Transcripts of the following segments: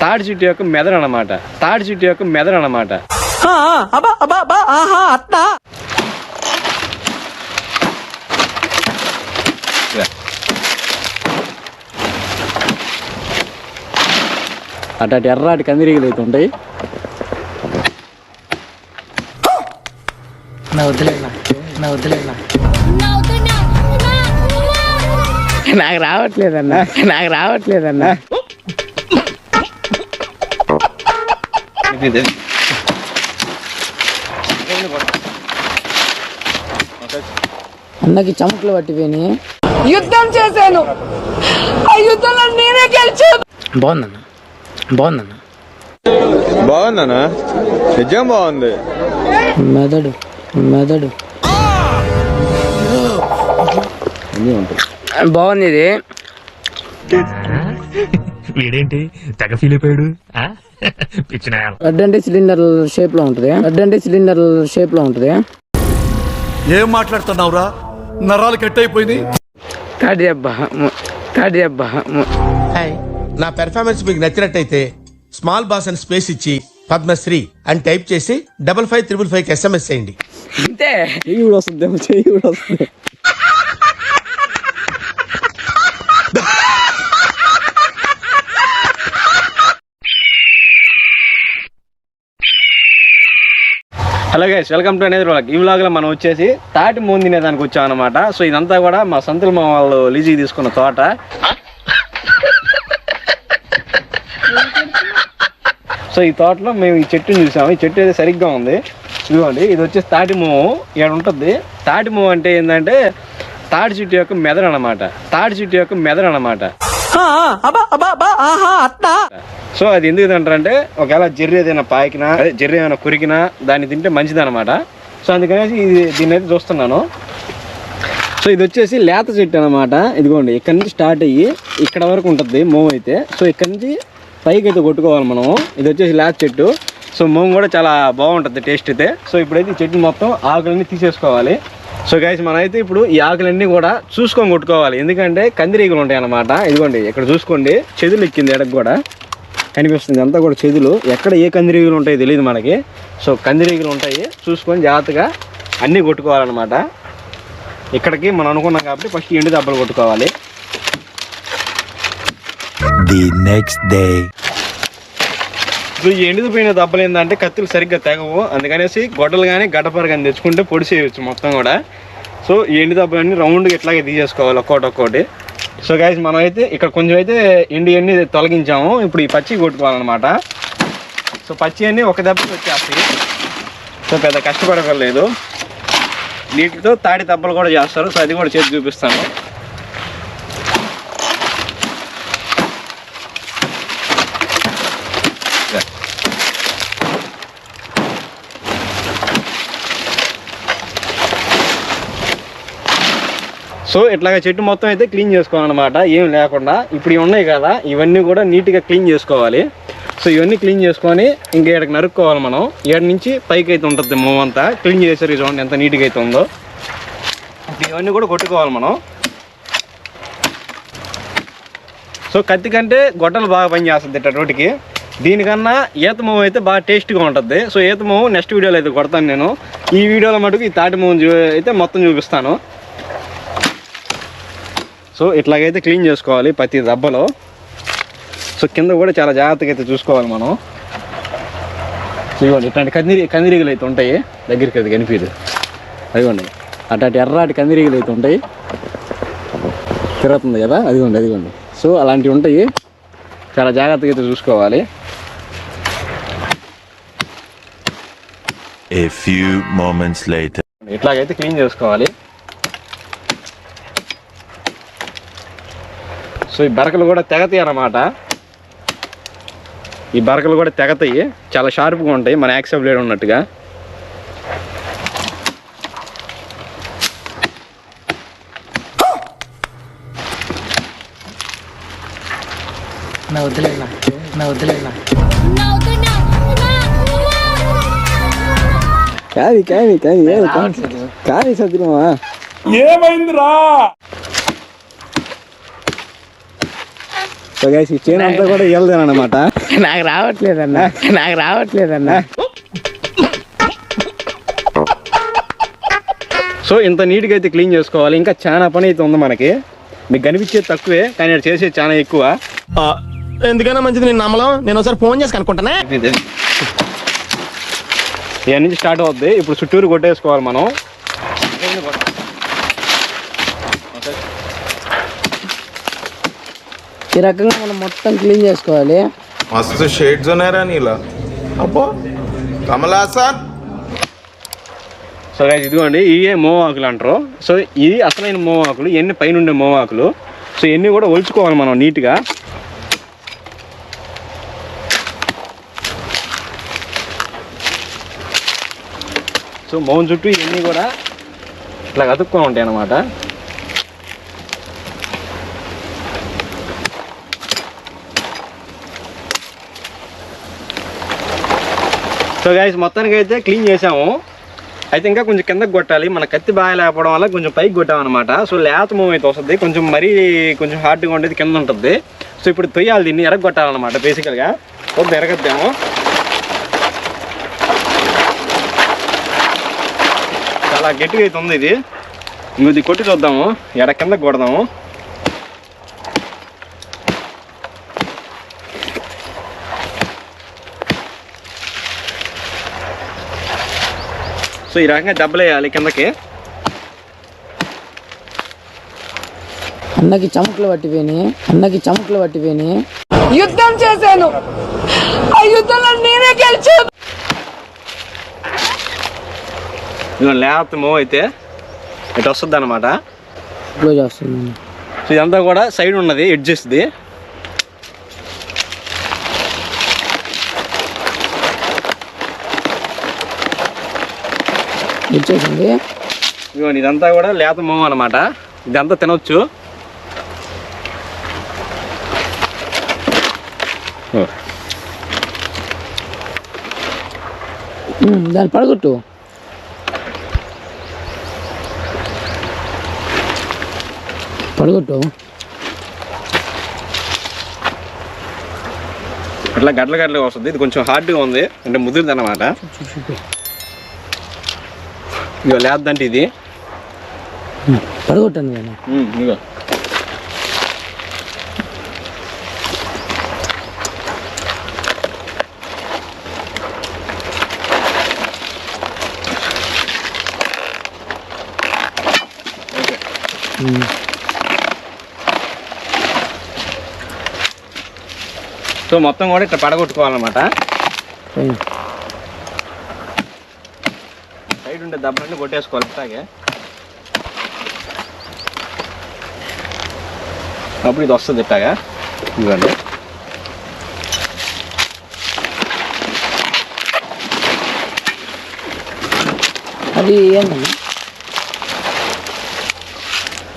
తాడి చెట్టు యొక్క మెదడు అనమాట తాడి చెట్టు యొక్క మెదడు అనమాట అటు ఎర్రాటి కందిరీగలు అయితే ఉంటాయి. నా వద్దులేనా? నా వద్దులేనా? నాకు రావట్లేదన్నా. నాకు రావట్లేదన్నా. అన్నకి చమట్లు పట్టిపోయి యుద్ధం చేశాను. ఆ యుద్ధంలో నేనే గెలిచాను బాగుందన్న. బాగుందన్న. బాగుందనా నిజం బాగుంది. మెదడు మెదడు. బాగుంది ఇది. వీడేంటి? తెగ ఫీల్ అయిపోయాడు? పిచ్చిన రెడ్ అంటే సిలిండర్ షేప్లో ఉంటది. రెడ్ అంటే సిలిండర్ షేప్లో ఉంటది. ఏం మాట్లాడుతున్నావురా? నరాలు కట్ అయిపోయింది తాడి అబ్బా తాడి అబ్బా హాయ్ నా పెర్ఫార్మెన్స్ మీకు నచ్చినట్టయితే స్మాల్ బాస్ అని స్పేస్ ఇచ్చి పద్మశ్రీ అని టైప్ చేసి double five triple five SMS చేయండి. అంతే చెయ్యి కూడా వస్తుంది చెయ్యి కూడా వస్తుంది. హలో గైస్ వెల్కమ్ టు అనేది వ్లాగ్ ఈ వ్లాగ్లో మనం వచ్చేసి తాటి మూన్ తినేదానికి వచ్చాం అనమాట సో ఇదంతా కూడా మా సంతుల మా వాళ్ళు లీజీ తీసుకున్న తోట. సో ఈ తోటలో మేము ఈ చెట్టుని చూసాము. ఈ చెట్టు అయితే సరిగ్గా ఉంది. ఇదిగోండి ఇది వచ్చేసి తాటి మూవు. ఇక్కడ ఉంటుంది. తాటి మూవు అంటే ఏంటంటే తాటి చెట్టు యొక్క మెదడు అనమాట తాటి చెట్టు యొక్క మెదడు అనమాట సో అది ఎందుకు తింటారంటే ఒకవేళ జర్రి ఏదైనా పాకినా అదే జర్రి ఏమైనా కురికినా దాన్ని తింటే మంచిది అనమాట సో అందుకనేసి ఇది దీన్ని అయితే చూస్తున్నాను. సో ఇది వచ్చేసి లేత చెట్టు అనమాట ఇదిగోండి ఇక్కడ నుంచి స్టార్ట్ అయ్యి ఇక్కడ వరకు ఉంటుంది మూవ్ అయితే. సో ఇక్కడ నుంచి పైకి అయితే కొట్టుకోవాలి మనం ఇది వచ్చేసి లేత చెట్టు. సో మూవ్ కూడా చాలా బాగుంటుంది టేస్ట్ అయితే. సో ఇప్పుడైతే ఈ చెట్టు మొత్తం ఆకులన్నీ తీసేసుకోవాలి. సో గైస్ మనమైతే ఇప్పుడు ఈ ఆకులన్నీ కూడా చూసుకొని కొట్టుకోవాలి. ఎందుకంటే కందిరీగలు ఉంటాయి అన్నమాట ఇదిగోండి ఇక్కడ చూసుకోండి. చెదులు ఎక్కింది ఎడకు కూడా. కనిపిస్తుంది. అంతా కూడా చెదులు ఎక్కడ ఏ కందిరీగలు ఉంటాయో తెలియదు మనకి. సో కందిరీగలు ఉంటాయి. చూసుకొని జాగ్రత్తగా అన్నీ కొట్టుకోవాలన్నమాట. ఇక్కడికి మనం అనుకున్నాం కాబట్టి ఫస్ట్ ఎండు దెబ్బలు కొట్టుకోవాలి. Next day. సో ఈ ఎండిపోయిన దెబ్బలు ఏంటంటే కత్తులు సరిగ్గా తెగవు. అందుకనేసి గొడ్డలు కానీ గడ్డపర కానీ తెచ్చుకుంటే పొడి చేయవచ్చు మొత్తం కూడా. సో ఈ ఎండు దెబ్బలన్నీ రౌండ్గా ఇట్లాగే తీసేసుకోవాలి ఒక్కోటి ఒక్కోటి. సో గాయస్ మనం అయితే ఇక్కడ కొంచెం అయితే ఎండి ఎండి తొలగించాము. ఇప్పుడు ఈ పచ్చి కొట్టుకోవాలన్నమాట. సో పచ్చి అన్ని ఒక దెబ్బకి వచ్చేస్తాయి. సో పెద్ద కష్టపడగలేదు నీటితో తాడి దెబ్బలు కూడా చేస్తారు. సో అది కూడా చేసి చూపిస్తాను. సో ఇట్లాగ చెట్టు మొత్తం అయితే క్లీన్ చేసుకోవాలన్నమాట. ఏం లేకుండా ఇప్పుడు ఉన్నాయి కదా ఇవన్నీ కూడా నీట్గా క్లీన్ చేసుకోవాలి. సో ఇవన్నీ క్లీన్ చేసుకొని ఇంకా ఇక్కడికి నరుక్కోవాలి మనం. ఏడు నుంచి పైకి అయితే ఉంటుంది మూవ్ అంతా. క్లీన్ చేసారు చూడండి ఎంత నీట్గా అయితే ఉందో. ఇవన్నీ కూడా కొట్టుకోవాలి మనం. సో కత్తి కంటే గొడ్డలు బాగా పనిచేస్తుంది ఇట్ట రోటికి దీనికన్నా ఈత మూవ్ అయితే బాగా టేస్ట్గా ఉంటుంది. సో ఈత మూవ్ నెక్స్ట్ వీడియోలో అయితే కొడతాను నేను. ఈ వీడియోలో మటుకు ఈ తాటి మూవ్ అయితే మొత్తం చూపిస్తాను. సో ఇట్లాగైతే క్లీన్ చేసుకోవాలి ప్రతి దెబ్బలో సో కింద కూడా చాలా జాగ్రత్తగా అయితే చూసుకోవాలి మనం. ఇదిగోండి ఇట్లాంటి కందిరి కందిరీగలు అయితే ఉంటాయి. దగ్గరికి అది కనిపించదు అదిగోండి అట్లాంటి ఎర్రాటి కందిరీగలు అయితే ఉంటాయి. తిరుగుతుంది కదా? అదిగోండి అదిగోండి. సో అలాంటివి ఉంటాయి. చాలా జాగ్రత్తగా అయితే చూసుకోవాలి. ఇట్లాగైతే క్లీన్ చేసుకోవాలి. సో ఈ బరకలు కూడా తెగతాయి అన్నమాట. ఈ బరకలు కూడా తెగతాయి. చాలా షార్ప్గా ఉంటాయి. మన యాక్సెప్ బ్లేడ్ ఉన్నట్టుగా. నా వద్దులేనా నా కాదు కాదు రావట్లేదు కాదు సత్యమా సో గైస్ ఈ చైన్ అంతా కూడా నాకు రావట్లేదన్న. నాకు రావట్లేదన్న. సో ఇంత నీట్గా అయితే క్లీన్ చేసుకోవాలి. ఇంకా చాలా పని అయితే ఉంది మనకి. మీకు కనిపించేది తక్కువే కానీ ఇక్కడ చేసేది చాలా ఎక్కువ. ఎందుకైనా మంచిది నేను నమ్మలం? నేను ఒకసారి ఫోన్ చేసి కనుక్కుంటానే? ఇక నుంచి స్టార్ట్ అవుద్ది. ఇప్పుడు చుట్టూరు కొట్టేసుకోవాలి మనం. ఈ రకంగా మనం మొత్తం క్లీన్ చేసుకోవాలి. మస్తు షేడ్స్ ఉన్నాయరా నీలా. అబ్బో కమలాసన్ సో గైస్ ఇదిగోండి ఇవే మోవాకులు అంటారు. సో ఇది అసలైన మోవాకులు ఇవన్నీ పైన ఉండే మోవాకులు. సో ఇవన్నీ కూడా ఒలుచుకోవాలి మనం నీట్గా. సో మౌన్ చుట్టూ ఇవన్నీ కూడా ఇట్లా అతుక్కొని ఉంటాయి అన్నమాట సో గాయస్ మొత్తానికి అయితే క్లీన్ చేసాము అయితే ఇంకా కొంచెం కిందకి కొట్టాలి. మన కత్తి బాగా లేకపోవడం వల్ల కొంచెం పైకి కొట్టామన్నమాట సో లేత మూవ్ అయితే వస్తుంది. కొంచెం మరీ కొంచెం హార్డ్గా ఉండేది కింద ఉంటుంది. సో ఇప్పుడు తొయ్యాలి దీన్ని ఎరగొట్టాలన్నమాట బేసికల్గా వద్దు ఎరగద్దాము. చాలా గట్టిగా అయితే ఉంది ఇది. ఇంకొద్ది కొట్టి చూద్దాము. ఎడ కిందకి కొడదాము. సో ఈ రకంగా దెబ్బలేయాలి కిందకి. అన్నకి చమకులు పట్టిపోయినాయి అన్నకి చమకులు పట్టిపోయినాయి యుద్ధం చేశాను. ఆ యుద్ధంలో నేనే గెలిచాను. లేత మూవ్ అయితే ఇటు వస్తుంది అనమాట క్లోజ్ చేస్తుంది సో ఇదంతా కూడా సైడ్ ఉన్నది ఎడ్జెస్ది వచ్చేసింది. ఇదిగోండి ఇదంతా కూడా లేత మూవ్ అనమాట ఇదంతా ఉమ్, దాన్ని పడగొట్టు. పడగొట్టు. ఇట్లా గడ్ల గడ్లగా వస్తుంది. ఇది కొంచెం హార్డ్గా ఉంది. అంటే ముదిరిది అనమాట ఇదిగో లేదంటే ఇది. పడగొట్టండి ఇదిగో సో మొత్తం కూడా ఇట్లా పడగొట్టుకోవాలన్నమాట పైన. సైడ్ ఉండే దెబ్బలన్నీ కొట్టేసుకోవాలి ఇట్లాగే అప్పుడు ఇది వస్తుంది ఇట్లాగా. ఇదిగోండి. అది ఏంటన్నా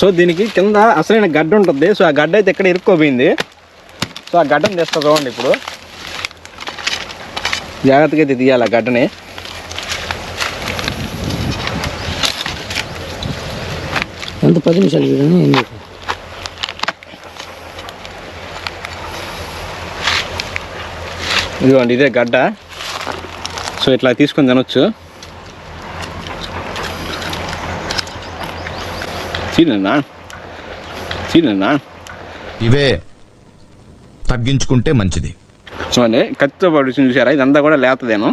సో దీనికి కింద అసలైన గడ్డ ఉంటుంది. సో ఆ గడ్డ అయితే ఎక్కడ ఇరుక్కోపోయింది సో ఆ గడ్డను తెస్తా చూడండి ఇప్పుడు. జాగ్రత్తగా అయితే తీయాలి ఆ గడ్డని. ఎంత? పది నిమిషాలు చూడండి ఏం లేదు. ఇదిగోండి ఇదే గడ్డ. సో ఇట్లా తీసుకొని తినొచ్చు. తినన్నా తినన్నా ఇవే తగ్గించుకుంటే మంచిది. చూడండి కత్తితో పాటు చూసారా? ఇదంతా కూడా లేతదేను.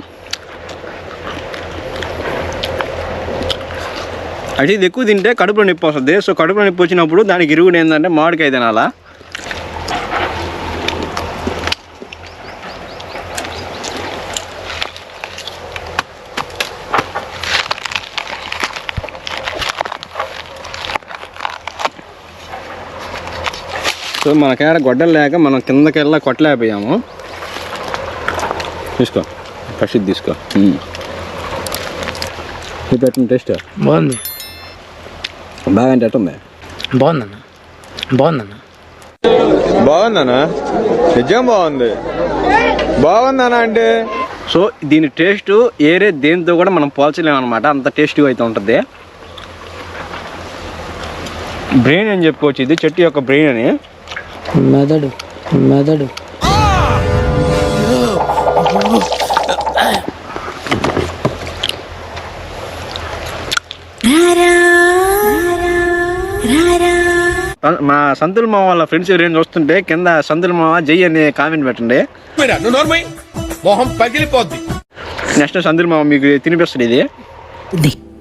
అయితే ఇది ఎక్కువ తింటే కడుపులో నొప్పి వస్తుంది. సో కడుపులో నొప్పి వచ్చినప్పుడు దానికి ఇరుగుడు ఏంటంటే మామిడికాయ తినాలా? సో మనకాడ గొడ్డలు లేక మనం కిందకెళ్ళా కొట్టలేకపోయాము. తీసుకో ఫస్ట్ తీసుకో. ఇది పెట్టిన టేస్ట్. బాగుంది. బాగా అంటే ఎట్టుంది బాగుందన్న బాగుందన్న బాగుందనా నిజం బాగుంది బాగుందనా అంటే సో దీని టేస్ట్ ఏరే దేంతో కూడా మనం పోల్చలేము అనమాట అంత టేస్టీగా అయితే ఉంటుంది. బ్రెయిన్ అని చెప్పుకోవచ్చు? ఇది చెట్టు యొక్క బ్రెయిన్ అని. మెదడు. మెదడు. మా సంతుల మామ వాళ్ళ ఫ్రెండ్స్ ఎవరైనా చూస్తుంటే కింద సంతుల మామ జై అని కామెంట్ పెట్టండి. మొహం పగిలిపోద్ది. నెక్స్ట్ సంతుల మామ మీకు తినిపిస్తుంది ఇది.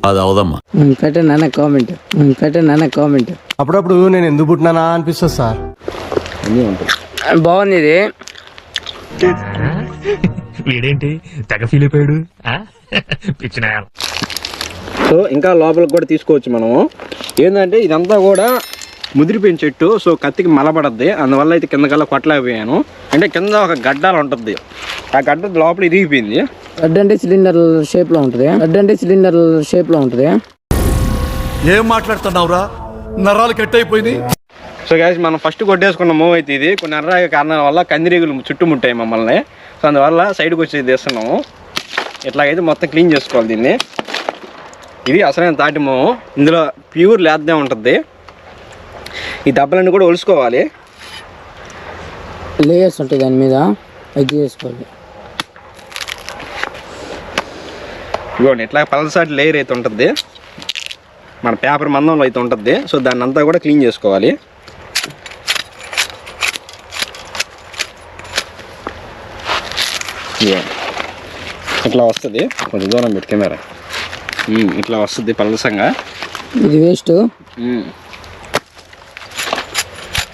అది అవదమ్మా. పెట్టండి అన్న కామెంట్ పెట్టండి అన్న కామెంట్ అప్పుడప్పుడు నేను ఎందుకు పుట్టినానా అనిపిస్తుంది సార్. బాగుంది ఇది. వీడేంటి తెగ ఫీల్ అయిపోయాడు? ఆ? పిచ్చిన సో ఇంకా లోపలికి కూడా తీసుకోవచ్చు మనము. ఏంటంటే ఇదంతా కూడా ముదిరిపోయిన చెట్టు సో కత్తికి మలబడద్ది. అందువల్ల అయితే కిందకల్లా కొట్టలేకపోయాను. అంటే కింద ఒక గడ్డాలు ఉంటుంది. ఆ గడ్డ లోపల ఇరిగిపోయింది. రెడ్ అంటే సిలిండర్ షేప్లో ఉంటుంది. రెడ్ అంటే సిలిండర్ షేప్లో ఉంటుంది. ఏం మాట్లాడుతున్నావురా? నరాలు కట్ అయిపోయినాయి సో గ్యాస్ మనం ఫస్ట్ కొట్టేసుకున్న మూవ్ అయితే ఇది. కొన్ని అర్రాయ కారణాల వల్ల కందిరీగులు చుట్టుముట్టాయి మమ్మల్ని. సో అందువల్ల సైడ్కి వచ్చి తీస్తున్నాము. ఇట్లాగైతే మొత్తం క్లీన్ చేసుకోవాలి దీన్ని. ఇది అసలైన తాటి మూవ్ ఇందులో ప్యూర్ లేద్దే ఉంటుంది. ఈ దెబ్బలన్నీ కూడా ఒలుసుకోవాలి. లేయర్స్ ఉంటాయి దాని మీద. అది చేసుకోవాలి. ఇదిగోండి ఇట్లా పలసాటి లేయర్ అయితే ఉంటుంది. మన పేపర్ మందంలో అయితే ఉంటుంది. సో దాన్ని అంతా కూడా క్లీన్ చేసుకోవాలి. ఇట్లా వస్తుంది. కొంచెం దూరం పెట్టి కెమెరా. ఇట్లా వస్తుంది పలసంగా. ఇది వేస్ట్.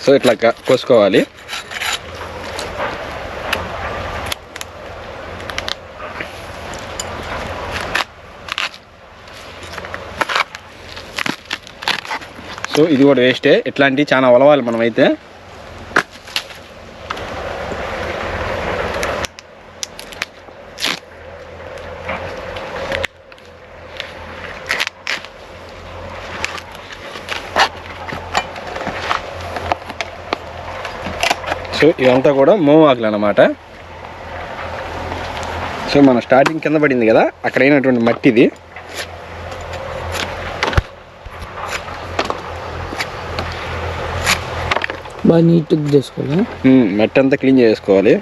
సో ఇట్లా కోసుకోవాలి. సో ఇది కూడా వేస్టే ఇట్లాంటివి చాలా ఒలవాలి మనమైతే. సో ఇదంతా కూడా మూవ్ ఆకులు అనమాట సో మన స్టార్టింగ్ కింద పడింది కదా అక్కడ అయినటువంటి మట్టి ఇది బాగా నీట్గా చేసుకోవాలి? మట్టి అంతా క్లీన్ చేసుకోవాలి.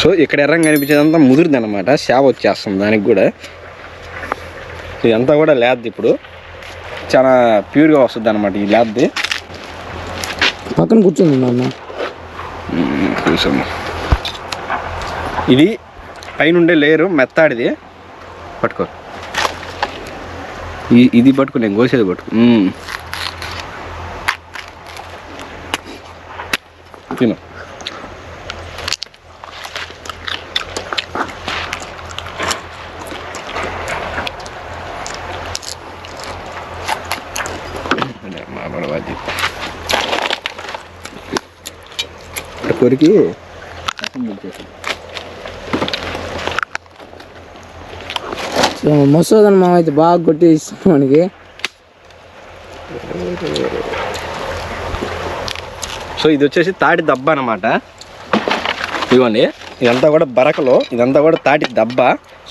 సో ఇక్కడ ఎర్రంగా కనిపించేదంతా ముదిరిది అనమాట సేవ వచ్చేస్తుంది దానికి కూడా. ఇదంతా కూడా లేద్ది ఇప్పుడు. చాలా ప్యూర్గా వస్తుంది అనమాట ఈ లేద్ది పక్కన కూర్చుంది మా అన్న చూసాము ఇది పైనుండే లేయరు మెత్తాడిది. పట్టుకో ఇది పట్టుకో నేను కోసేది పట్టుకో. తిను అదే మా బడవాది కొరికి సో మసోదన్ మామ అయితే బాగా కొట్టి ఇస్తాం మనకి. సో ఇది వచ్చేసి తాటి దబ్బ అనమాట ఇదిగోండి ఇదంతా కూడా బరకలో ఇదంతా కూడా తాటి దబ్బ.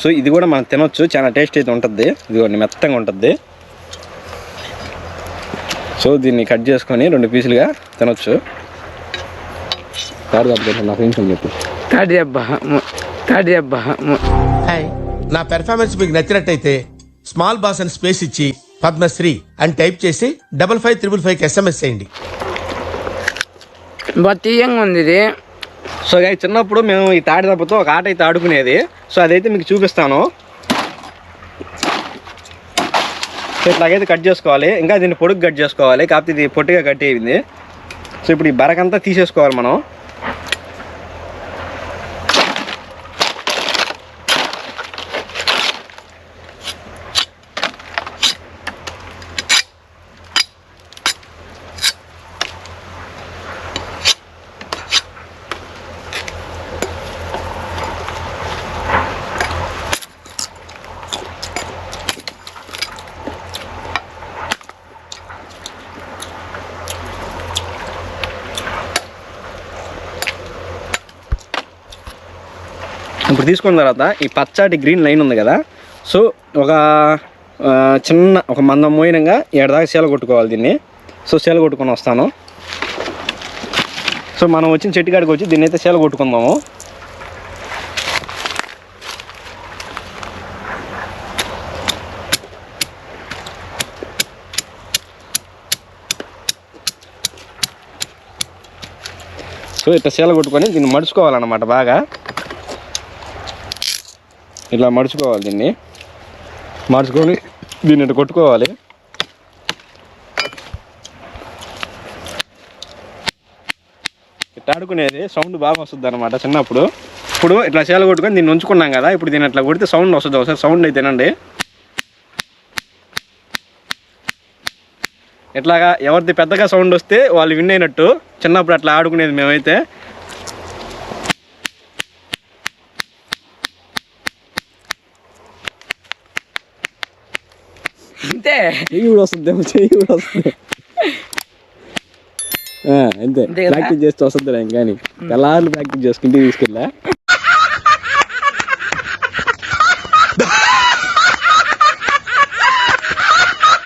సో ఇది కూడా మనం తినొచ్చు చాలా టేస్ట్ అయితే ఉంటుంది. ఇదిగోండి మెత్తంగా ఉంటుంది. సో దీన్ని కట్ చేసుకొని రెండు పీసులుగా తినొచ్చు. తాటి దబ్బ తింటాను, నా ఫ్రెండ్స్ అని చెప్పు. అబ్బా అబ్బా హాయ్ నా పెర్ఫార్మెన్స్ మీకు నచ్చినట్టయితే స్మాల్ బాస్ అని స్పేస్ ఇచ్చి పద్మశ్రీ అని టైప్ చేసి డబల్ ఫైవ్ త్రిబుల్ ఫైవ్కి ఎస్ఎంఎస్ చేయండి. ఉంది ఇది. సో చిన్నప్పుడు మేము ఈ తాటి దెబ్బతో ఒక ఆట అయితే ఆడుకునేది. సో అదైతే మీకు చూపిస్తాను. సో ఇట్లాగైతే కట్ చేసుకోవాలి. ఇంకా దీన్ని పొడుగు కట్ చేసుకోవాలి. కాకపోతే ఇది పొట్టిగా కట్ అయింది సో ఇప్పుడు ఈ బరకంతా తీసేసుకోవాలి మనం. తీసుకున్న తర్వాత ఈ పచ్చటి గ్రీన్ లైన్ ఉంది కదా సో ఒక చిన్న ఒక మందం మోయినంగా ఏడదాకా సేల కొట్టుకోవాలి దీన్ని. సో సేల కొట్టుకొని వస్తాను. సో మనం వచ్చిన చెట్టు కాడికి వచ్చి దీన్ని అయితే సేల కొట్టుకుందాము. సో ఇట్లా సేల కొట్టుకొని దీన్ని మడుచుకోవాలన్నమాట బాగా. ఇలా మడుచుకోవాలి దీన్ని. మడుచుకొని దీన్ని ఇట్లా కొట్టుకోవాలి. ఇట్లా ఆడుకునేది సౌండ్ బాగా వస్తుంది అనమాట చిన్నప్పుడు. ఇప్పుడు ఇట్లా సేల కొట్టుకొని దీన్ని ఉంచుకున్నాం కదా ఇప్పుడు దీన్ని ఇట్లా కొడితే సౌండ్ వస్తుంది ఒకసారి సౌండ్ అయితేనండి ఇట్లాగా ఎవరిది పెద్దగా సౌండ్ వస్తే వాళ్ళు విన్ అయినట్టు. చిన్నప్పుడు అట్లా ఆడుకునేది మేమైతే అంతే చెయ్యి కూడా వస్తుంది ఏమో చెయ్యి కూడా వస్తుంది అంతే? ప్రాక్టీస్ చేస్తే వస్తుంది కానీ తెల్లారులు ప్రాక్టీస్ చేసుకుంటే తీసుకెళ్ళా